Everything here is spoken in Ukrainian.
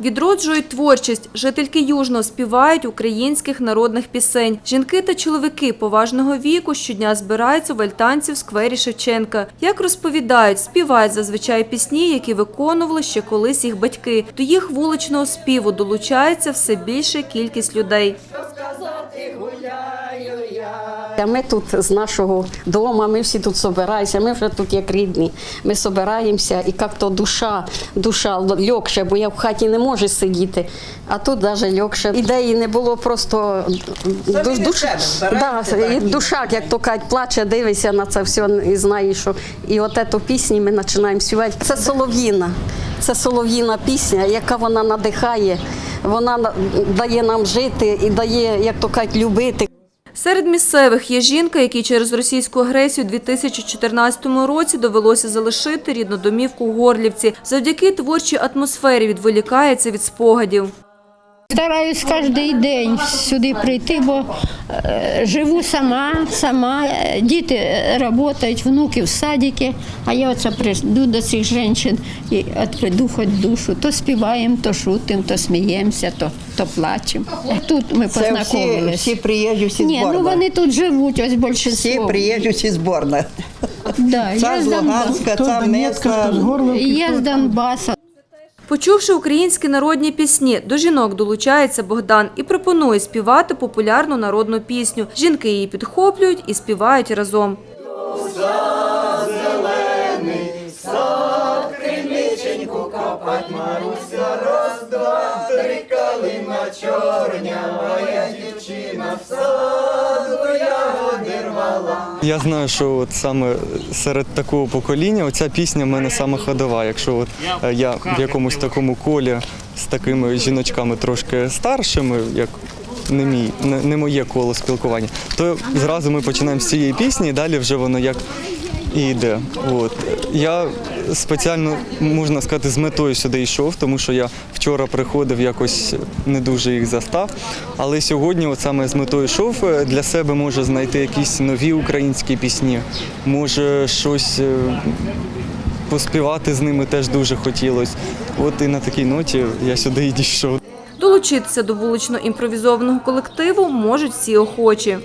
Відроджують творчість. Жительки Южного співають українських народних пісень. Жінки та чоловіки поважного віку щодня збираються в альтанці в сквері Шевченка. Як розповідають, співають зазвичай пісні, які виконували ще колись їх батьки. До їх вуличного співу долучається все більше кількість людей. А Ми тут з нашого дому, ми всі тут збираємося, ми вже тут як рідні. Ми збираємося і як-то душа, душа легше, бо я в хаті не можу сидіти, а тут навіть легше. Ідеї не було просто душ, душ, да, і душа, як то кажуть, плаче, дивиться на це все і знає, що і от цю пісню ми починаємо співати. Це солов'їна, це солов'їна пісня, яка вона надихає, вона дає нам жити і дає, як то кажуть, любити. Серед місцевих є жінка, якій через російську агресію у 2014 році довелося залишити рідну домівку у Горлівці. Завдяки творчій атмосфері відволікається від спогадів. Стараюсь кожен день сюди прийти, бо е, живу сама, сама. Е, Діти працюють, внуки в садики, а я оце прийду до цих жінок і відведу хоч душу. То співаємо, то шутимо, то сміємося, то, то плачемо. Тут ми Це всі, познайомилися. всі приїжджі, всі Ні, ну зборна. вони тут живуть, ось більше Всі приїжджі, всі зборна. Да, Ця я, з ця я з Донбасу. Почувши українські народні пісні, до жінок долучається Богдан і пропонує співати популярну народну пісню. Жінки її підхоплюють і співають разом. Я знаю, що от саме серед такого покоління оця пісня в мене саме ходова. Якщо от е, я в якомусь такому колі з такими жіночками трошки старшими, як не мій, не, не моє коло спілкування, то зразу ми починаємо з цієї пісні, і далі вже воно як і йде. От. Я спеціально, можна сказати, з метою сюди йшов, тому що я вчора приходив, якось не дуже їх застав. Але сьогодні, от саме з метою йшов, е, для себе можу знайти якісь нові українські пісні, може щось. е, Поспівати з ними теж дуже хотілося. От і на такій ноті я сюди і дійшов. Долучитися до вулично імпровізованого колективу можуть всі охочі.